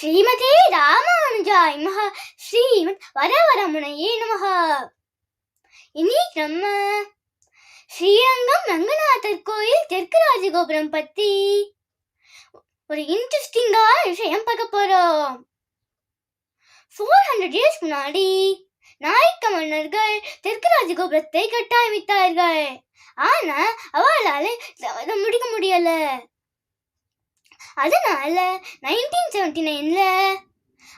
ஸ்ரீமதே ராமானுஜாய் மகா ஸ்ரீமத் வரவரமுனையே நமக இன்னைக்கு நம்ம ஸ்ரீரங்கம் ரங்கநாதர் கோயில் தெற்கு ராஜகோபுரம் பத்தி ஒரு இன்ட்ரெஸ்டிங்கான விஷயம் பார்க்க போறோம். ஃபோர் ஹண்ட்ரட் இயர்ஸ் முன்னாடி நாயக்க மன்னர்கள் தெற்கு ராஜகோபுரத்தை கட்டமைத்தார்கள் ஆனா அவளால முடிக்க முடியல. அதனால நைன்டீன் செவன்டி நைன்ல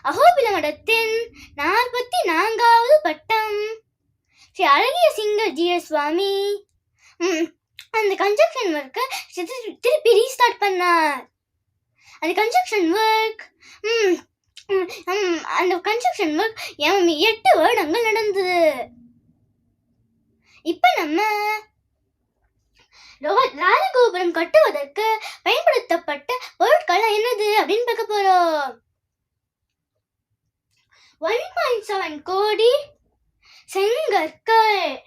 அகோபில மடத்தின் நாற்பத்தி நான்காவது பட்டம். ஸ்ரீ அழகிய சிங்கர் ஜிய சுவாமி. ம், அந்த கன்ஸ்ட்ரக்ஷன் ஒர்க்கை திருப்பி ரீஸ்டார்ட் பண்ணார். அந்த கன்ஸ்ட்ரக்ஷன் ஒர்க் அந்த கன்ஸ்ட்ரக்ஷன் ஒர்க் எட்டு வருடங்கள் நடந்தது. இப்போ நம்ம ராஜகோபுரம் கட்டுவதற்கு பயன்படுத்தப்பட்ட என்னது? அப்படின்னு பார்க்க போறோம். ஒன் பாயிண்ட் செவன் கோடி செங்கற்கள்.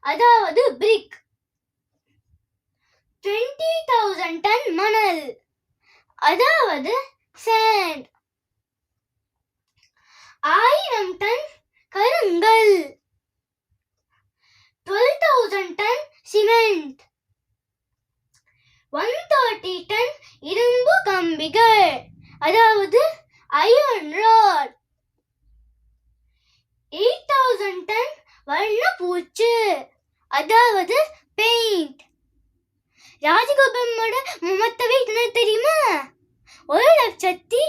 அதாவது பிரிக் டுவெண்ட்டி தௌசண்ட் டன் மணல். அதாவது சேண்ட் ஆயிரம் டன் கருங்கல் twelve thousand ton cement one thirty ton இரும்பு நிகழ் அதாவது iron rod eight thousand ton வண்ண பூச்சு அதாவது பெயிண்ட் ராஜகோபமோட மொத்த என்ன தெரியுமா? ஒரு லட்சத்தி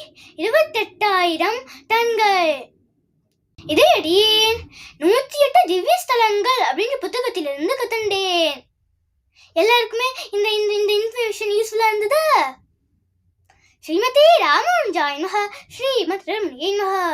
இருபத்தெட்டாயிரம் டன்கள். இதையடி நூற்றி எட்டு திவ்ய ஸ்தலங்கள் அப்படிங்கிற புத்தகத்திலிருந்து கத்துண்டேன். எல்லாருக்குமே இந்த இந்த இருந்ததா ஸ்ரீமதி ராமானுஜாய் மகா ஸ்ரீமத் ரமணியை மகா